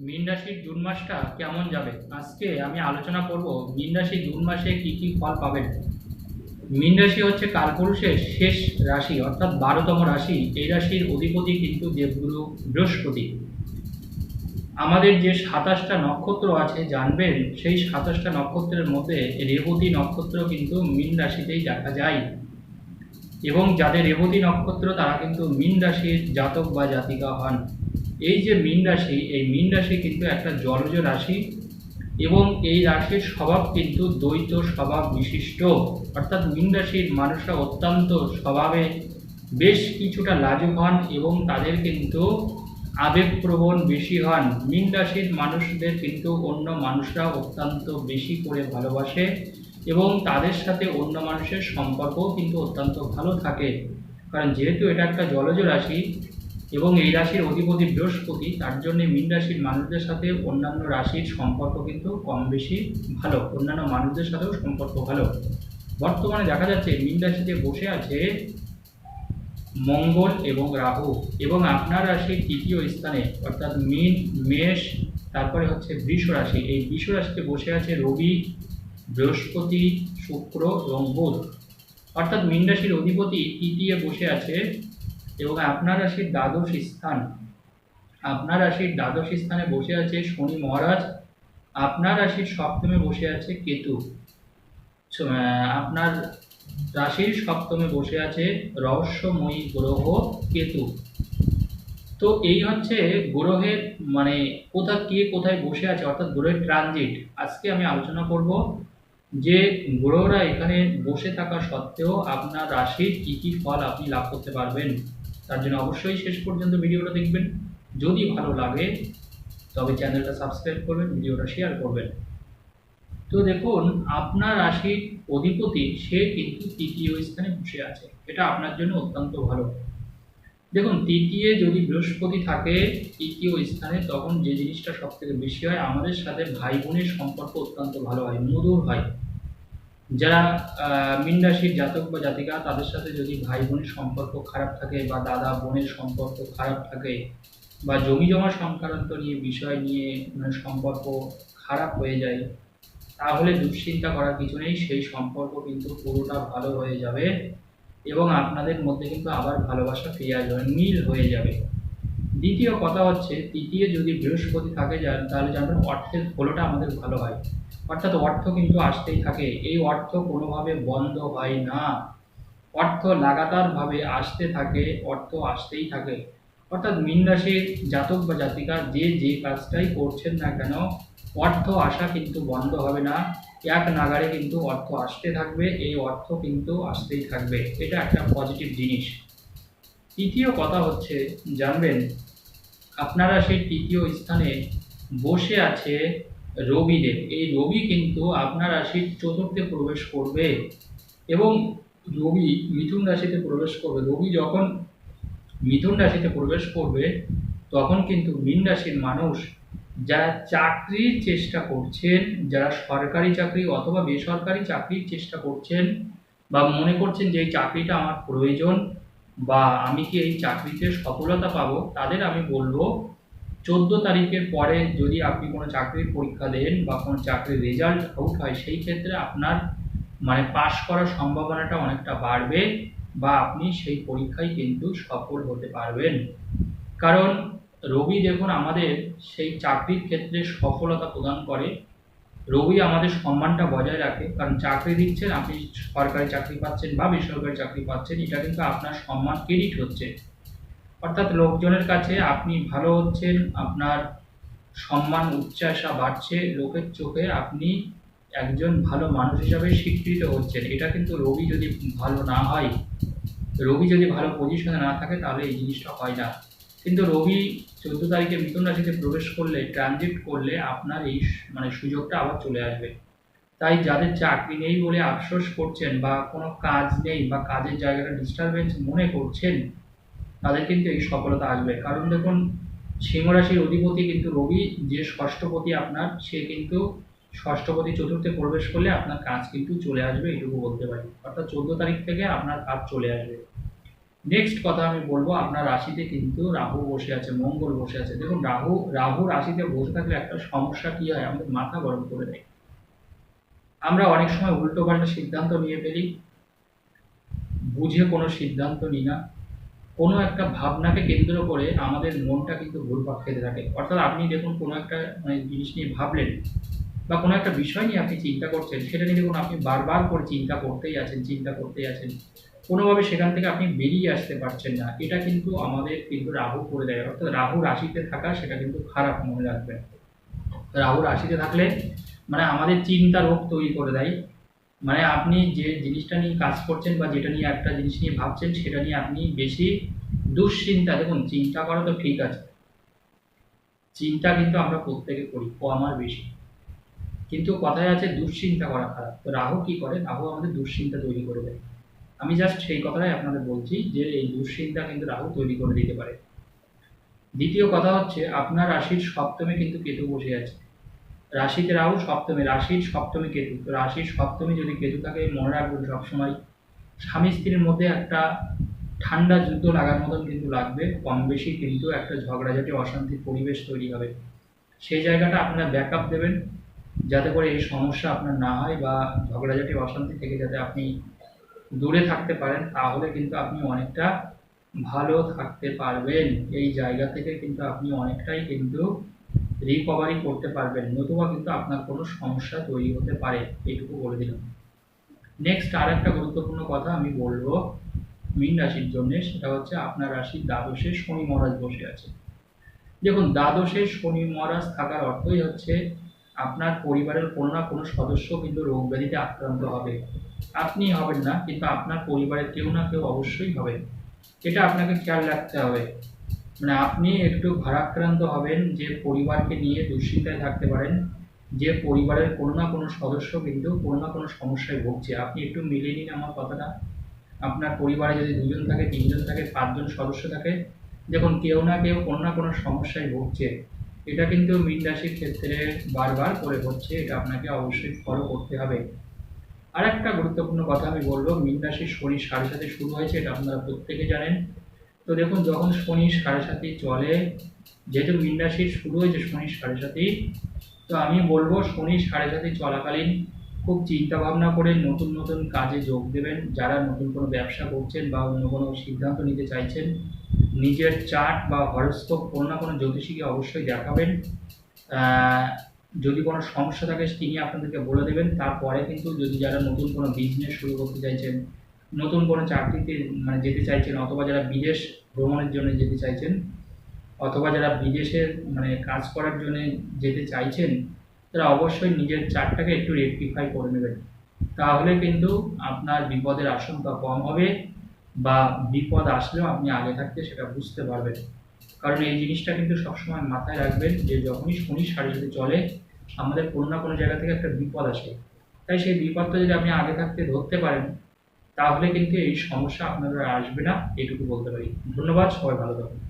মীন রাশির জুন মাসটা কেমন যাবে? আজকে আমি আলোচনা করব মীন রাশি জুন মাসে কি কি ফল পাবেন। মীন রাশি হচ্ছে কালপুরুষের শেষ রাশি, অর্থাৎ বারোতম রাশি। এই রাশির অধিপতি কিন্তু দেবগুরু বৃহস্পতি। আমাদের যে সাতাশটা নক্ষত্র আছে, জানবেন, সেই সাতাশটা নক্ষত্রের মধ্যে রেবতী নক্ষত্র কিন্তু মীন রাশিতেই দেখা যায়। এবং যাদের রেবতী নক্ষত্র, তারা কিন্তু মীন রাশির জাতক বা জাতিকা হন। এই যে মীন রাশি, এই মীন রাশি কিন্তু একটা জলজ রাশি এবং এই রাশির স্বভাব কিন্তু দ্বৈত স্বভাব বিশিষ্ট। অর্থাৎ মীন রাশির মানুষরা অত্যন্ত স্বভাবে বেশ কিছুটা লাজুক হন এবং তাদের কিন্তু আবেগপ্রবণ বেশি হন। মীন রাশির মানুষদের কিন্তু অন্য মানুষরা অত্যন্ত বেশি করে ভালোবাসে এবং তাদের সাথে অন্য মানুষের সম্পর্কও কিন্তু অত্যন্ত ভালো থাকে। কারণ যেহেতু এটা একটা জলজ রাশি এবং এই রাশির অধিপতি বৃহস্পতি, তার জন্য মীন রাশির মানুষদের সাথে অন্যান্য রাশির সম্পর্ক কিন্তু কম বেশি ভালো। অন্যান্য মানুষদের সাথেও সম্পর্ক ভালো। বর্তমানে দেখা যাচ্ছে মীন রাশিতে বসে আছে মঙ্গল এবং রাহু এবং আপনার রাশির তৃতীয় স্থানে, অর্থাৎ মীন, মেষ, তারপরে হচ্ছে বৃষ রাশি। এই বৃষ রাশিতে বসে আছে রবি, বৃহস্পতি, শুক্র এবং বুধ। অর্থাৎ মীন রাশির অধিপতি তৃতীয় বসে আছে এবং আপনার রাশির দ্বাদশ স্থান, আপনার রাশির দ্বাদশ স্থানে বসে আছে শনি মহারাজ, আপনার রাশির সপ্তমে বসে আছে কেতু। আপনার রাশির সপ্তমে বসে আছে রহস্যময়ী গ্রহ কেতু। তো এই হচ্ছে গ্রহের মানে কোথা, কে কোথায় বসে আছে, অর্থাৎ গ্রহের ট্রানজিট আজকে আমি আলোচনা করব যে গ্রহরা এখানে বসে থাকা সত্ত্বেও আপনার রাশির কী কী ফল আপনি লাভ করতে পারবেন। তার জন্য অবশ্যই শেষ পর্যন্ত ভিডিওটা দেখবেন। যদি ভালো লাগে, তবে চ্যানেলটা সাবস্ক্রাইব করবেন, ভিডিওটা শেয়ার করবেন। তো দেখুন, আপনার রাশির অধিপতি, সে কিন্তু তৃতীয় স্থানে বসে আছে। এটা আপনার জন্য অত্যন্ত ভালো। দেখুন, তৃতীয় যদি বৃহস্পতি থাকে তৃতীয় স্থানে, তখন যে জিনিসটা সব থেকে বেশি হয়, আমাদের সাথে ভাই বোনের সম্পর্ক অত্যন্ত ভালো হয়, মধুর হয়। যারা আহ, মীন রাশির জাতক বা জাতিকা তাদের সাথে যদি ভাই বোনের সম্পর্ক খারাপ থাকে বা দাদা বোনের সম্পর্ক খারাপ থাকে বা জমি জমা সংক্রান্ত নিয়ে বিষয় নিয়ে মানে সম্পর্ক খারাপ হয়ে যায় তাহলে দুশ্চিন্তা করার কিছু নেই। সেই সম্পর্ক কিন্তু পুরোটা ভালো হয়ে যাবে এবং আপনাদের মধ্যে কিন্তু আবার ভালোবাসা ফিরে আসবে মিল হয়ে যাবে। দ্বিতীয় কথা হচ্ছে তৃতীয় যদি বৃহস্পতি থাকে যান তাহলে জানবেন অর্থের ফলোটা আমাদের ভালো হয়। অর্থাৎ অর্থ কিন্তু আসতেই থাকে। এই অর্থ কোনোভাবে বন্ধ হয় না। অর্থ লাগাতারভাবে আসতে থাকে, অর্থ আসতেই থাকে। অর্থাৎ মীন রাশির জাতক বা জাতিকা যে যে কাজটাই করছেন না কেন, অর্থ আসা কিন্তু বন্ধ হবে না। এক নাগারে কিন্তু অর্থ আসতে থাকবে, এই অর্থ কিন্তু আসতেই থাকবে। এটা একটা পজিটিভ জিনিস। তৃতীয় কথা হচ্ছে, জানবেন, আপনারা সেই তৃতীয় স্থানে বসে আছে রবিদেব এই রবি কিন্তু আপনার রাশির চতুর্থে প্রবেশ করবে এবং রবি মিথুন রাশিতে প্রবেশ করবে। রবি যখন মিথুন রাশিতে প্রবেশ করবে, তখন কিন্তু মীন রাশির মানুষ যারা চাকরির চেষ্টা করছেন, যারা সরকারি চাকরি অথবা বেসরকারি চাকরির চেষ্টা করছেন বা মনে করছেন যে এই চাকরিটা আমার প্রয়োজন বা আমি কি এই চাকরিতে সফলতা পাবো, তাদের আমি বলব চোদ্দ তারিখের পরে যদি আপনি কোনো চাকরির পরীক্ষা দেন বা কোনো চাকরির রেজাল্ট আউট হয়, সেই ক্ষেত্রে আপনার মানে পাশ করার সম্ভাবনাটা অনেকটা বাড়বে বা আপনি সেই পরীক্ষায় কিন্তু সফল হতে পারবেন। কারণ রবি দেখুন আমাদের সেই চাকরির ক্ষেত্রে সফলতা প্রদান করে। রবি আমাদের সম্মানটা বজায় রাখে। কারণ চাকরি দিচ্ছেন, আপনি সরকারি চাকরি পাচ্ছেন বা বেসরকারি চাকরি পাচ্ছেন, এটা কিন্তু আপনার সম্মান ক্রেডিট হচ্ছে। অর্থাৎ লোকজনের কাছে আপনি ভালো হচ্ছেন, আপনার সম্মান উচ্চাসা বাড়ছে, লোকের চোখে আপনি একজন ভালো মানুষ হিসাবে স্বীকৃত হচ্ছেন। এটা কিন্তু রবি যদি ভালো না হয় রবি যদি ভালো পজিশনে না থাকে, তাহলে এই জিনিসটা হয় না। কিন্তু রবি চোদ্দ তারিখে মিথুন রাশিতে প্রবেশ করলে ট্রানজিট করলে আপনার এই মানে সুযোগটা আবার চলে আসবে। তাই যাদের চাকরি নেই বলে আফসোস করছেন বা কোনো কাজ নেই বা কাজের জায়গাটা ডিস্টারবেন্স মনে করছেন তাদের কিন্তু এই সফলতা আসবে। কারণ দেখুন, সিংহ রাশির অধিপতি কিন্তু রবি, যে ষষ্ঠপতি আপনার, সে কিন্তু ষষ্ঠপতি চতুর্থে প্রবেশ করলে আপনার কাজ কিন্তু চলে আসবে, এটুকু বলতে পারি। অর্থাৎ চোদ্দ তারিখ থেকে আপনার কাজ চলে আসবে। নেক্সট কথা আমি বলব, আপনার রাশিতে কিন্তু রাহু বসে আছে, মঙ্গল বসে আছে। দেখুন, রাহু রাহু রাশিতে বসে থাকলে একটা সমস্যা কি হয়, আমাদের মাথা গরম করে দেয়। আমরা অনেক সময় উল্টো পাল্টা সিদ্ধান্ত নিয়ে ফেলি, বুঝে কোনো সিদ্ধান্ত নিই না। কোনো একটা ভাবনাকে কেন্দ্র করে আমাদের মনটা কিন্তু ঘুরপাক খেতে থাকে। অর্থাৎ আপনি দেখুন, কোনো একটা মানে জিনিস নিয়ে ভাবলেন বা কোনো একটা বিষয় নিয়ে আপনি চিন্তা করছেন, সেটা নিয়ে দেখুন, আপনি বারবার করে চিন্তা করতেই আছেন, চিন্তা করতেই আছেন। কোনোভাবে সেখান থেকে আপনি বেরিয়ে আসতে পারছেন না। এটা কিন্তু আমাদের কিন্তু রাহু করে দেয়। অর্থাৎ রাহু রাশিতে থাকা সেটা কিন্তু খারাপ মনে রাখবেন রাহু রাশিতে থাকলে মানে আমাদের চিন্তা রোগ তৈরি করে দেয়। মানে আপনি যে জিনিসটা নিয়ে কাজ করছেন বা যেটা নিয়ে একটা জিনিস নিয়ে ভাবছেন, সেটা নিয়ে আপনি বেশি দুশ্চিন্তা। দেখুন, চিন্তা করা তো ঠিক আছে। চিন্তা কিন্তু আমরা প্রত্যেকে করি, কম আর বেশি। কিন্তু কথায় আছে দুশ্চিন্তা করা খারাপ। তো রাহু কি করে? রাহু আমাদের দুশ্চিন্তা তৈরি করে দেয়। আমি জাস্ট সেই কথাটাই আপনাদের বলছি যে এই দুশ্চিন্তা কিন্তু রাহু তৈরি করে দিতে পারে। দ্বিতীয় কথা হচ্ছে, আপনার রাশির সপ্তমে কিন্তু কেতু বসে আছে। রাশিতে রাহু, সপ্তমী রাশির সপ্তমী কেতু। তো রাশির সপ্তমী যদি কেতু থাকে মনে রাখবেন সবসময়, স্বামী স্ত্রীর মধ্যে একটা ঠান্ডা যুদ্ধ লাগার মতন কিন্তু লাগবে। কম বেশি কিন্তু একটা ঝগড়াঝাটি, অশান্তির পরিবেশ তৈরি হবে। সেই জায়গাটা আপনারা ব্যাকআপ দেবেন, যাতে করে এই সমস্যা আপনার না হয় বা ঝগড়াঝাটি, অশান্তি থেকে যাতে আপনি দূরে থাকতে পারেন, তাহলে কিন্তু আপনি অনেকটা ভালো থাকতে পারবেন। এই জায়গা থেকে কিন্তু আপনি অনেকটাই কিন্তু রিকভারি করতে পারবেন, নতুবা কিন্তু আপনার কোনো সমস্যা তৈরি হতে পারে, এইটুকু বলে দিলাম। নেক্সট আর একটা গুরুত্বপূর্ণ কথা আমি বলব মীন রাশির জন্য, সেটা হচ্ছে আপনার রাশির দ্বাদশে শনি মহারাজ বসে আছে। দেখুন, দ্বাদশে শনি মহারাজ থাকার অর্থই হচ্ছে আপনার পরিবারের কোনো না কোনো সদস্য কিন্তু রোগ ব্যাধিতে আক্রান্ত হবে। আপনি হবেন না, কিন্তু আপনার পরিবারের কেউ না কেউ অবশ্যই হবে এটা আপনাকে খেয়াল রাখতে হবে। মানে আপনি একটু ভারাক্রান্ত হবেন, যে পরিবারকে নিয়ে দুশ্চিন্তায় থাকতে পারেন, যে পরিবারের কোনো না কোনো সদস্য কিন্তু কোনো না কোনো সমস্যায় ভুগছে। আপনি একটু মিলিয়ে নিন আমার কথাটা। আপনার পরিবারে যদি দুজন থাকে, তিনজন থাকে, পাঁচজন সদস্য থাকে, দেখুন কেউ না কেউ কোনো না কোনো সমস্যায় ভুগছে। এটা কিন্তু মীন রাশির ক্ষেত্রে বারবার করে হচ্ছে, এটা আপনাকে অবশ্যই ফলো করতে হবে। আর একটা গুরুত্বপূর্ণ কথা আমি বলব, মীন রাশির শনি সাড়ে সাথে শুরু হয়েছে, এটা আপনারা প্রত্যেকে জানেন। তো দেখুন, যখন শনি সাড়ে সাথে চলে, যেহেতু মীন রাশির শুরু হয়েছে শনি সাড়ে সাথে তো আমি বলব শনি সাড়ে সাথে চলাকালীন খুব চিন্তা ভাবনা করে নতুন নতুন কাজে যোগ দেবেন। যারা নতুন কোনো ব্যবসা করছেন বা অন্য কোনো সিদ্ধান্ত নিতে চাইছেন, নিজের চার্ট বা হরস্কোপ কোনো না কোনো জ্যোতিষীকে অবশ্যই দেখাবেন। যদি কোনো সমস্যা থাকে, তিনি আপনাদেরকে বলে দেবেন। তারপরে কিন্তু যদি যারা নতুন কোনো বিজনেস শুরু করতে চাইছেন, নতুন কোনো চাকরিতে মানে যেতে চাইছেন, অথবা যারা বিদেশ ভ্রমণের জন্য যেতে চাইছেন, অথবা যারা বিদেশে মানে কাজ করার জন্য যেতে চাইছেন, তারা অবশ্যই নিজের চার্টটাকে একটু রেকটিফাই করে নেবেন। তাহলে কিন্তু আপনার বিপদের আশঙ্কা কম হবে বা বিপদ আসলেও আপনি আগে থাকতে সেটা বুঝতে পারবেন। কারণ এই জিনিসটা কিন্তু সবসময় মাথায় রাখবেন যে যখনই শনি সাথে চলে, আমাদের কোনো না কোনো জায়গা থেকে একটা বিপদ আসে। তাই সেই বিপদটা যদি আপনি আগে থাকতে ধরতে পারেন তাহলে কিন্তু এই সমস্যা আপনাদের আসবে না। এটুকু বলতে পারি। ধন্যবাদ সবাই ভালো থাকুন।